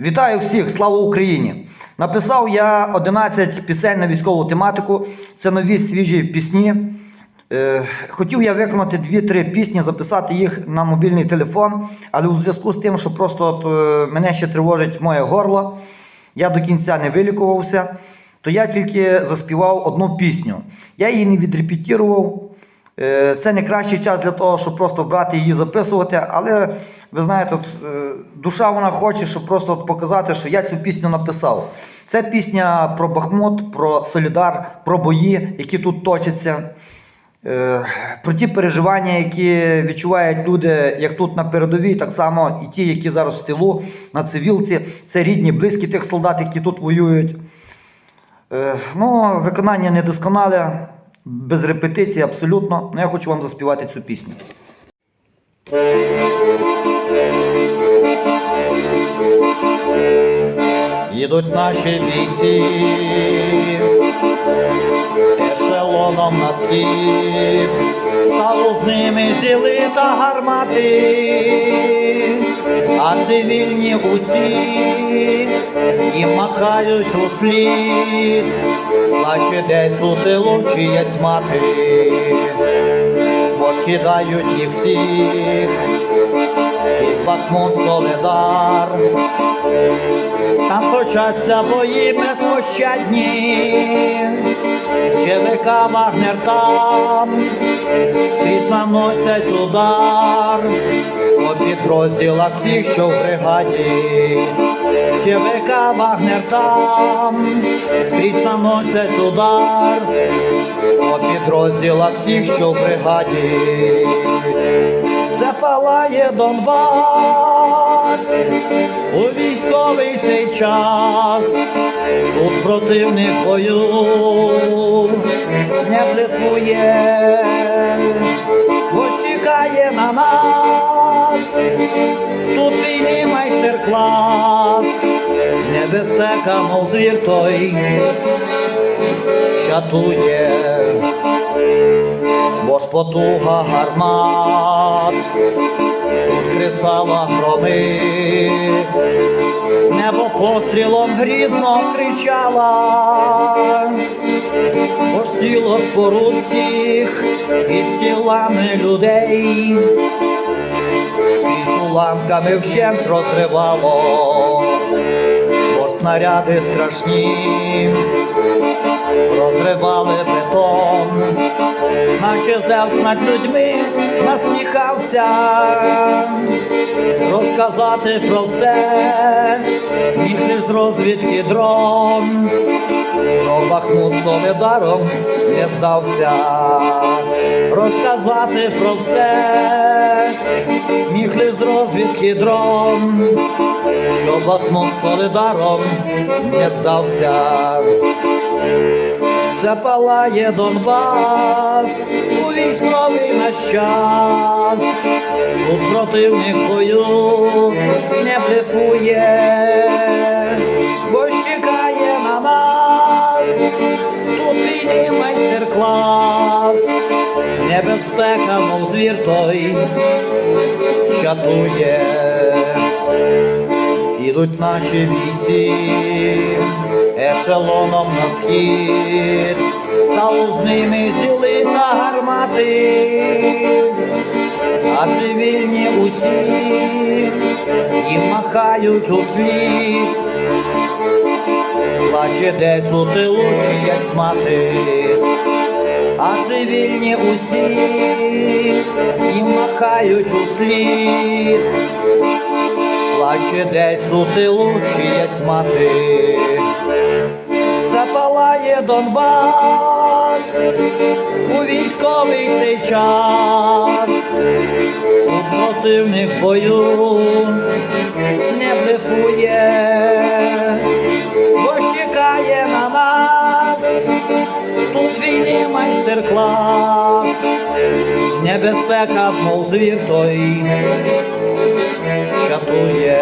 Вітаю всіх! Слава Україні! Написав я 11 пісень на військову тематику. Це нові свіжі пісні. Е, хотів я виконати 2-3 пісні, записати їх на мобільний телефон, але у зв'язку з тим, що просто от, е, мене ще тривожить моє горло, я до кінця не вилікувався, то я тільки заспівав одну пісню. Я її не відрепетірував. Е, Це не кращий час для того, щоб просто брати її записувати. Але ви знаєте, е, душа вона хоче, щоб просто показати, що я цю пісню написав. Це пісня про Бахмут, про Солідар, про бої, які тут точаться. Е, Про ті переживання, які відчувають люди, як тут на передовій, так само і ті, які зараз в тилу, на цивілці. Це рідні, близькі тих солдат, які тут воюють. Ну, виконання недосконале, без репетиції абсолютно. Ну, я хочу вам заспівати цю пісню. Їдуть наші бійці ешелоном на схід, ними зіли та гармати, а цивільні усі і махають у слід, плаче десь у тилу чиясь мати, бо ж кидають їх всіх, під Бахмут Соледар. Там точаться бої безпощадні, ЧВК Вагнер там, скрізь наносять удар, підрозділах всіх, що в бригаді, ЧВК Вагнер там, скрізь наносять удар, по підрозділах всіх, що в бригаді. Це палає Донбас у військовий цей час. Тут противник бою не блефує, Тут війни майстер-клас, небезпека, мов звір той чатує. Бо ж потуга гармат, тут кресала громи, небо пострілом грізно кричала, бо ж тіло споруд цих із тілами людей, уламками вщент розривало, бо снаряди страшні. Розривали бетон, наче Зевс над людьми насміхався, розказати про все, ніж лиш з розвідки дрон, про Бахмут солидаром не здався, розказати про все, міг лиш з розвідки дрон, що Бахмут солидаром не здався. Запалає Донбас у військовий наш час. Тут противник бою не блефує, небезпека, мов звір той чатує. Ідуть наші бійці ешелоном на схід, стало з ними зіли та гармати, а цивільні усі їм махають у світ, плаче десь у тилу чиясь мати, а цивільні усі їм махають у світ плаче десь у тилу чиясь мати. Запалає Донбас у військовий цей час. Тут противник бою не блефує, Тут майстер-клас, небезпека, мов звір той чатує.